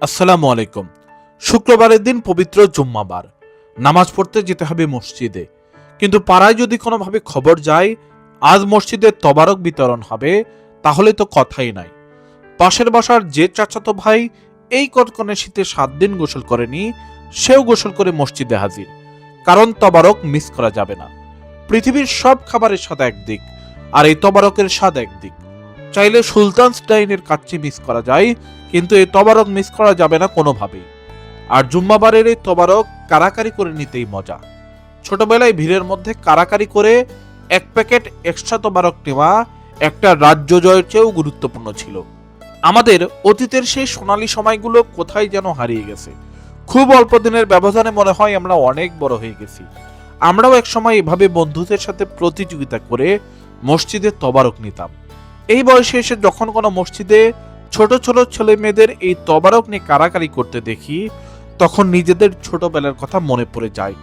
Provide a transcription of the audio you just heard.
আসসালামু আলাইকুম। শুক্রবারের দিন পবিত্র জুম্মাবার। নামাজ পড়তে যেতে হবে মসজিদে। কিন্তু পাড়ায় যদি কোনোভাবে খবর যায়, আজ মসজিদে তবারক বিতরণ হবে, তাহলে তো কথাই নাই। পাশের বাসার যে চাচাতো ভাই এই কটকনে শীতে সাত দিন গোসল করেনি, সেও গোসল করে মসজিদে হাজির। কারণ তবারক মিস করা যাবে না। পৃথিবীর সব খাবারের স্বাদ একদিক, আর এই তবারকের স্বাদ একদিক। চাইলে সুলতান স্টাইনের কাচ্চি মিস করা যায়, কিন্তু এই তবারক মিস করা যাবে না কোনোভাবেই। আর জুম্মাবারের এই তবারক কারাকারি করে নিতেই মজা। ছোটবেলায় ভিড়ের মধ্যে কারাকারি করে এক প্যাকেট এক্সট্রা তবারক নেওয়া একটা রাজ্য জয়ের চেয়েও গুরুত্বপূর্ণ ছিল। আমাদের অতীতের সেই সোনালী সময়গুলো কোথায় যেন হারিয়ে গেছে। খুব অল্প দিনের ব্যবধানে মনে হয় আমরা অনেক বড় হয়ে গেছি। আমরাও এক সময় এভাবে বন্ধুদের সাথে প্রতিযোগিতা করে মসজিদে তবারক নিতাম। এই বয়সে এসে যখন কোনো মসজিদে ছোট ছোট ছেলে মেয়েদের এই তবারক নিয়ে কারাকারি করতে দেখি, তখন নিজেদের ছোটবেলার কথা মনে পড়ে যায়।